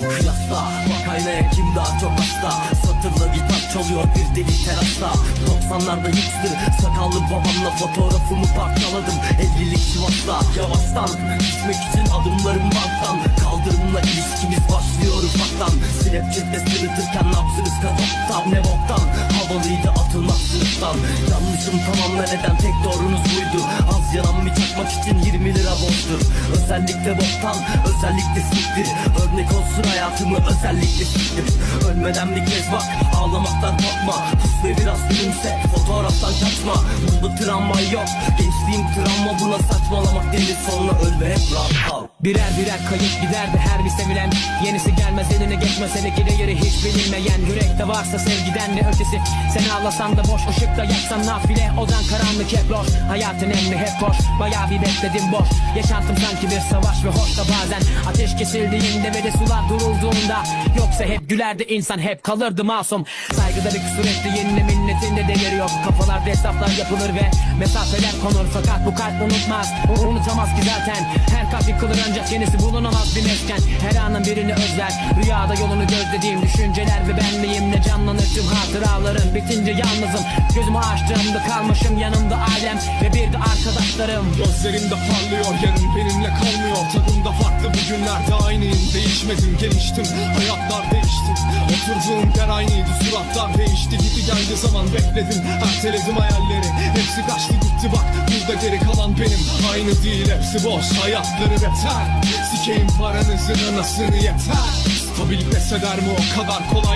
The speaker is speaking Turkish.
Kıyasla Kaynaya kim daha çok hasta? Satırla gitar çalıyor bir deli terasta. 90'larda hipster Sakallı babamla fotoğrafımı parçaladım. 50'lik şivasla Yavaştan. Gitmek için adımlarım banttan Kaldırımla ilişkimiz başlıyor ufaktan. Snapchat'te sırıtırken nabzınız kazaktan? Ne boktan? Havalıydı atılmak sınıftan Yanlışım tamamla neden tek doğrunuz buydu? Özellikle boktan özellikle siktir. Örnek olsun hayatımı özellikle siktir. Ölmeden bir kez bak ağlamaktan korkma. Pus biraz gülümse fotoğraftan kaçma. Burada travma yok gençliğim travma buna saçmalamak denir sonra öl ve hep rahat Birer birer kayıp giderdi her bir sevilen. Yenisi gelmez eline geçmez hele ki değeri hiç bilinmeyen. Yürekte varsa sevgiden ne ötesi? Sen ağlasan da boş ışıkta yaksan nafile. Odan karanlık hep loş Hayatın emri hep boş? Bayağı bir bekledim boş. Yaşantım sanki bir savaş ve hoş da bazen. Ateş kesildiğinde ve de sular durulduğunda. Yoksa hep gülerdi insan hep kalırdı masum. Saygıda bir kusur ettiğinde minnetinde değeri yok. Kafalarda hesaplar yapılır ve mesafeler konur. Fakat bu kalp unutmaz unutamaz ki zaten. Her kalp yıkılır ancak yenisi bulunamaz bir mesken. Her anın birini özler. Rüyada yolunu gözlediğim düşünceler ve benliğimle canlanır tüm hatıralarım? Bitince yalnızım. Gözümü açtığımda kalmışım yanımda ailem Ve bir de arkadaşlarım. Gözlerimde parlıyor yarın benimle kalmıyor. Tadımda farklı bugünlerde aynıyım Değişmedim geliştim hayatlar değişti. Oturduğum yer aynıydı suratlar değişti. Gitti geldi zaman bekledim. Erteledim hayalleri. Hepsi kaçtı gitti. Bak burada geri kalan benim. Aynı değil hepsi boş. Hayatları beter. Sikeyim paranızın anasını yeter. Stabil pes eder mi? O kadar kolay